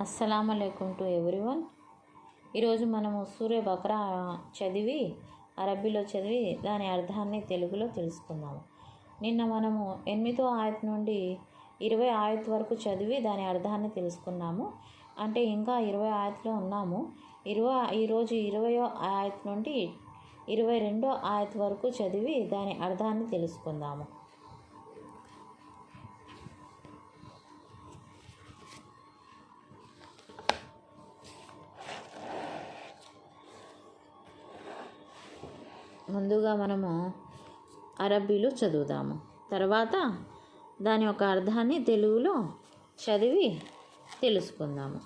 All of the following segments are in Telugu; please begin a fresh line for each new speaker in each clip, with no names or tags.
అస్సలం అయికం టు ఎవ్రీవన్. ఈరోజు మనము సూర్య బక్రా చదివి అరబ్బీలో చదివి దాని అర్థాన్ని తెలుగులో తెలుసుకుందాము. నిన్న మనము ఎనిమిదో ఆయత్ నుండి ఇరవై ఆయత్ వరకు చదివి దాని అర్థాన్ని తెలుసుకున్నాము. అంటే ఇంకా ఇరవై ఆయత్లో ఉన్నాము. ఇరవై ఈరోజు ఇరవయో ఆయత్ నుండి ఇరవై రెండో ఆయత్ వరకు చదివి దాని అర్థాన్ని తెలుసుకుందాము. ముందుగా మనము అరబ్బీలో చదువుదాము తర్వాత దాని యొక్క అర్థాన్ని తెలుగులో చదివి తెలుసుకుందాము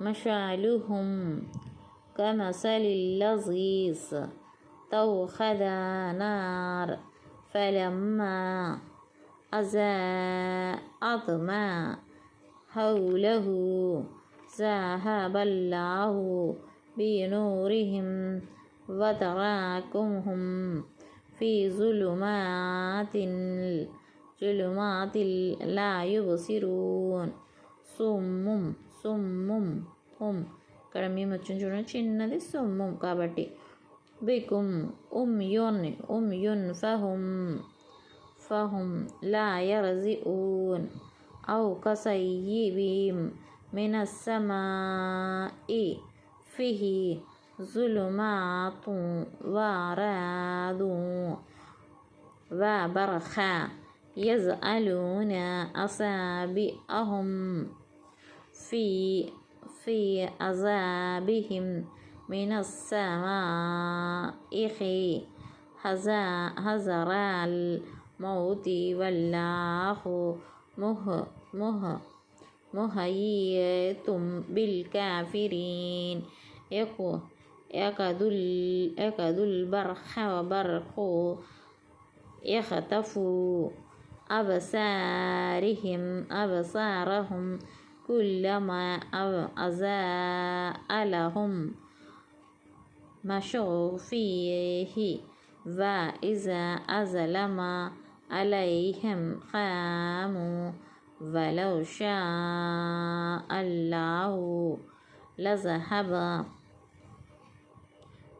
مشعلهم كمثل اللظيظ توخذ نار فلما أزاءت ما حوله ذهب الله بنورهم وتراكمهم في ظلمات ظلمات لا يبصرون సుమ్ముం సుమ్ముం హుం ఇక్కడ మేము వచ్చిన చూడండి చిన్నది సుమ్ముం కాబట్టి బికుం ఉమ్ యున్ ఉమ్ యున్ ఫహుం ఫహుం లా యర్జిఊన్ أو كصيب من السماء فيه ظلمات ورعد وبرخا يجعلون أصابعهم في في عذابهم من السمائخ حذر الموت والله مه مه مهيئة بالكافرين. يكاد يكاد البرق برق يخطف أبصارهم. أبصارهم كلما أزاء لهم مشوا فيه وإذا أظلم عليهم قاموا ولو شاء الله لذهب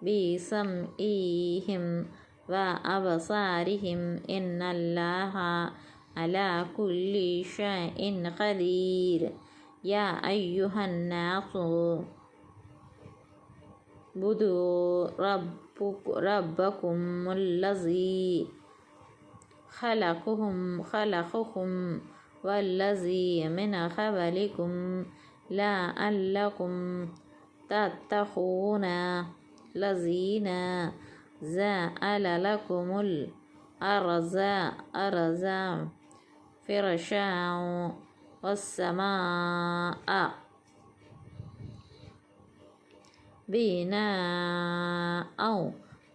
بسمعهم وأبصارهم. إن الله على كل شيء قدير. يا أيها الناس بدوا ربك ربكم الذي خلقهم خلقكم والذي من قبلكم لعلكم تتقون. الذين جعل لكم الأرض أرض فرشا والسماء بناء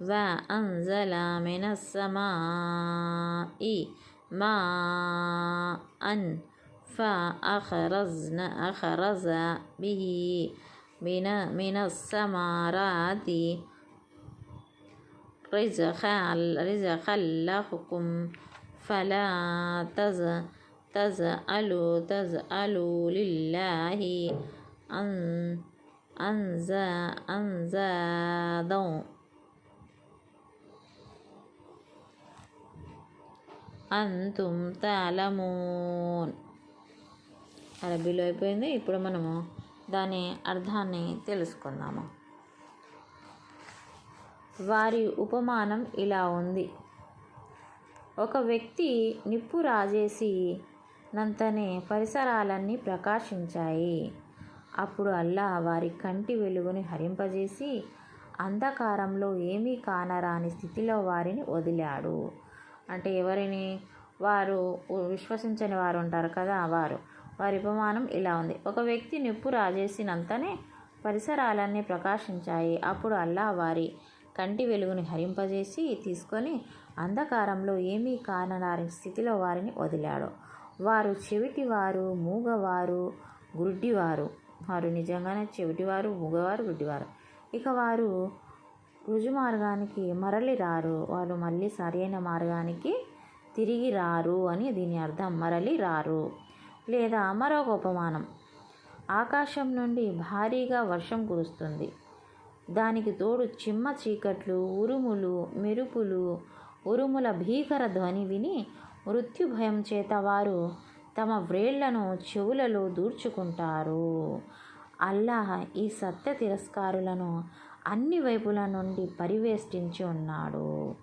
وأنزل من السماء ماء فأخرجنا أخرج به من من الثمرات رزقا رزقا لكم فلا تز تزعلوا تزعلوا لله أن أنزا أنزادوا అంతుం తాలమూన్ అరబీలో అయిపోయింది. ఇప్పుడు మనము దాని అర్థాన్ని తెలుసుకుందాము. వారి ఉపమానం ఇలా ఉంది. ఒక వ్యక్తి నిప్పు రాజేసి నంతనే పరిసరాలన్నీ ప్రకాశించాయి. అప్పుడు అల్లా వారి కంటి వెలుగుని హరింపజేసి అంధకారంలో ఏమీ కానరాని స్థితిలో వారిని వదిలాడు. అంటే ఎవరిని? వారు విశ్వసించని వారు ఉంటారు కదా వారు. వారి ఉపమానం ఇలా ఉంది. ఒక వ్యక్తి నిప్పు రాజేసినంతనే పరిసరాలన్నీ ప్రకాశించాయి. అప్పుడు అల్లా వారి కంటి వెలుగుని హరింపజేసి తీసుకొని అంధకారంలో ఏమీ కాననారి స్థితిలో వారిని వదిలాడు. వారు చెవిటివారు మూగవారు గుడ్డివారు. వారు నిజంగానే చెవిటివారు మూగవారు గుడ్డివారు. ఇక వారు రుజు మార్గానికి మరలి రారు. వారు మళ్ళీ సరైన మార్గానికి తిరిగి రారు అని దీని అర్థం. మరలి రారు. లేదా మరొక ఉపమానం. ఆకాశం నుండి భారీగా వర్షం కురుస్తుంది. దానికి తోడు చిమ్మ చీకట్లు ఉరుములు మెరుపులు ఉరుముల భీకర ధ్వని విని మృత్యు భయం చేత వారు తమ వ్రేళ్ళను చెవులలో దూర్చుకుంటారు. అల్లాహ్ ఈ సత్య తిరస్కారులను అన్ని వైపుల నుండి పరివేష్టించి ఉన్నాడు.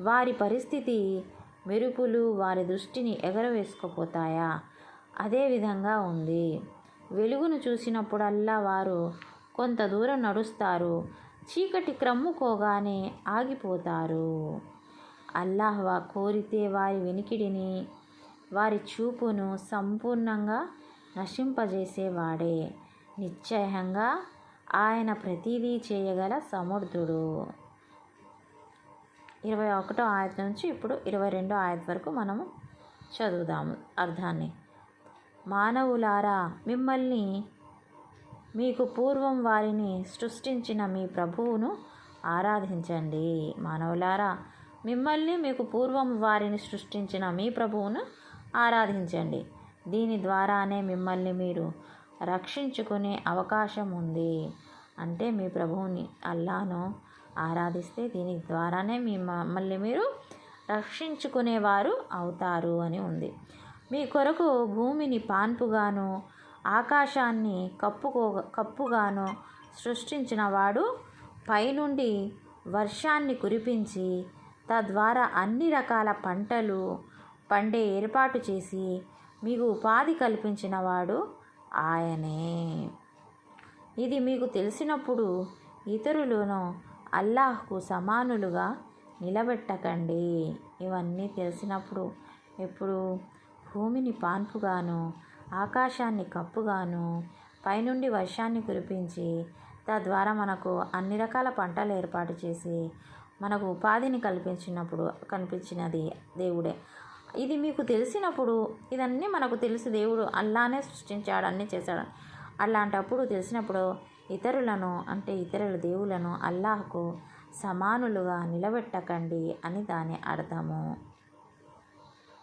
వారి పరిస్థితి మెరుపులు వారి దృష్టిని ఎగరవేసుకుపోతాయా? అదే విధంగా ఉంది. వెలుగును చూసినప్పుడల్లా వారు కొంత దూరం నడుస్తారు. చీకటి క్రమ్ముకోగానే ఆగిపోతారు. అల్లాహ్వా కోరితే వారి వెనికిడిని వారి చూపును సంపూర్ణంగా నశింపజేసేవాడే. నిశ్చయంగా ఆయన ప్రతిదీ చేయగల సమర్థుడు. ఇరవై ఒకటో ఆయత నుంచి ఇప్పుడు ఇరవై రెండో ఆయత వరకు మనము చదువుదాము అర్థాన్ని. మానవులారా మిమ్మల్ని మీకు పూర్వం వారిని సృష్టించిన మీ ప్రభువును ఆరాధించండి. మానవులారా మిమ్మల్ని మీకు పూర్వం వారిని సృష్టించిన మీ ప్రభువును ఆరాధించండి. దీని ద్వారానే మిమ్మల్ని మీరు రక్షించుకునే అవకాశం ఉంది. అంటే మీ ప్రభువుని అల్లాను ఆరాధిస్తే దీని ద్వారానే మీ మమ్మల్ని మీరు రక్షించుకునేవారు అవుతారు అని ఉంది. మీ కొరకు భూమిని పాన్పుగాను ఆకాశాన్ని కప్పుకో కప్పుగాను సృష్టించిన వాడు పైనుండి వర్షాన్ని కురిపించి తద్వారా అన్ని రకాల పంటలు పండే ఏర్పాటు చేసి మీకు ఉపాధి కల్పించిన వాడు ఆయనే. ఇది మీకు తెలిసినప్పుడు ఇతరులను అల్లాహ్కు సమానులుగా నిలబెట్టకండి. ఇవన్నీ తెలిసినప్పుడు ఎప్పుడు భూమిని పాన్పుగాను ఆకాశాన్ని కప్పుగాను పైనుండి వర్షాన్ని కురిపించి తద్వారా మనకు అన్ని రకాల పంటలు ఏర్పాటు చేసి మనకు ఉపాధిని కల్పించినప్పుడు కనిపించినది దేవుడే. ఇది మీకు తెలిసినప్పుడు ఇదన్నీ మనకు తెలుసు దేవుడు అల్లానే సృష్టించాడు అన్నీ చేశాడు. అలాంటప్పుడు తెలిసినప్పుడు ఇతరులను అంటే ఇతరుల దేవులను అల్లాహకు సమానులుగా నిలబెట్టకండి అని దాని అర్థము.